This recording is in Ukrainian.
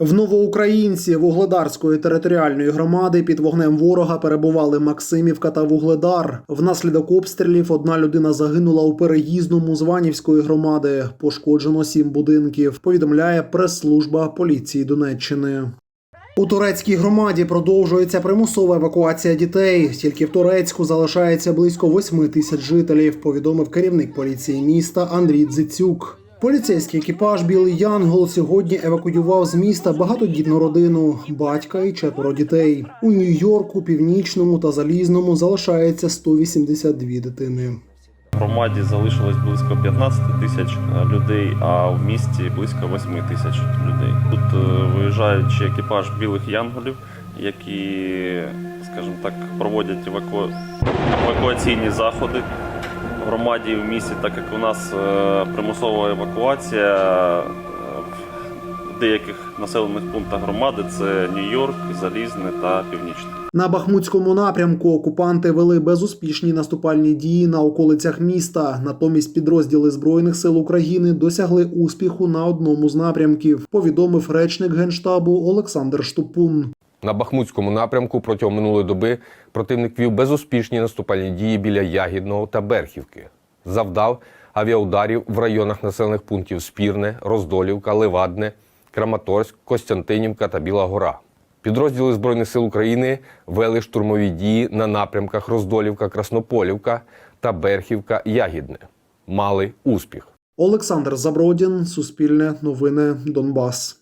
В Новоукраїнці Вугледарської територіальної громади під вогнем ворога перебували Максимівка та Вугледар. Внаслідок обстрілів одна людина загинула у переїзному з громади. Пошкоджено сім будинків. Повідомляє прес-служба поліції Донеччини. У турецькій громаді продовжується примусова евакуація дітей. Тільки в Турецьку залишається близько 8 тисяч жителів. Повідомив керівник поліції міста Андрій Дзицюк. Поліцейський екіпаж Білий Янгол сьогодні евакуював з міста багатодітну родину, батька і четверо дітей. У Нью-Йорку, північному та залізному залишається 182 дитини. В громаді залишилось близько 15 тисяч е, людей, а в місті близько 8 тисяч людей. Тут е, виїжджаючи екіпаж білих янголів, які, скажімо так, проводять еваку... евакуаційні заходи громаді в місті, так як у нас е, примусова евакуація е, в деяких населених пунктах громади це Нью-Йорк, Залізне та Північне. На Бахмутському напрямку окупанти вели безуспішні наступальні дії на околицях міста. Натомість підрозділи збройних сил України досягли успіху на одному з напрямків. Повідомив речник генштабу Олександр Штупун. На Бахмутському напрямку протягом минулої доби противник вів безуспішні наступальні дії біля Ягідного та Берхівки. Завдав авіаударів в районах населених пунктів Спірне, Роздолівка, Левадне, Краматорськ, Костянтинівка та Біла Гора. Підрозділи Збройних сил України вели штурмові дії на напрямках Роздолівка, Краснополівка та Берхівка, Ягідне. Мали успіх. Олександр Забродін, Суспільне новини, Донбас.